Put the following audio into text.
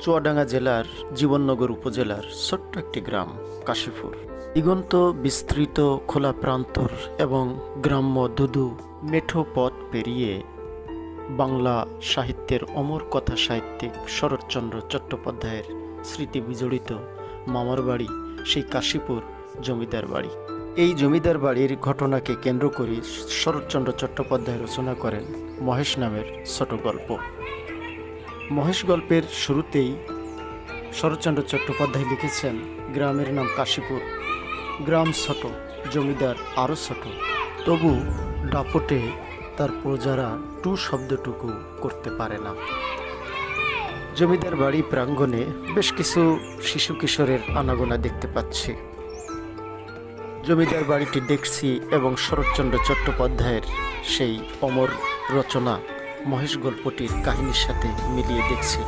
চুয়াডাঙ্গা জেলার জীবননগর উপজেলার ছোট্ট একটি গ্রাম, কাশীপুর। দিগন্ত বিস্তৃত খোলা প্রান্তর এবং গ্রাম্য দুদু মেঠো পথ পেরিয়ে বাংলা সাহিত্যের অমর কথা সাহিত্যিক শরৎচন্দ্র চট্টোপাধ্যায়ের স্মৃতি বিজড়িত মামার বাড়ি, সেই কাশীপুর জমিদার বাড়ি। এই জমিদার বাড়ির ঘটনাকে কেন্দ্র করে শরৎচন্দ্র চট্টোপাধ্যায় রচনা করেন মহেশ নামের ছোট গল্প। মহেশ গল্পের শুরুতেই শরৎচন্দ্র চট্টোপাধ্যায় লিখেছেন গ্রামের নাম কাশীপুর, গ্রাম ছোট, জমিদার আরও ছোট। তবু দাপটে তার প্রজারা টু শব্দটুকু করতে পারে না। জমিদার বাড়ি প্রাঙ্গণে বেশ কিছু শিশু কিশোরের আনাগোনা দেখতে পাচ্ছি। জমিদার বাড়িটি দেখছি এবং শরৎচন্দ্র চট্টোপাধ্যায়ের সেই অমর রচনা মহেশ গল্পটির কাহিনীর সাথে মিলিয়ে দেখছি।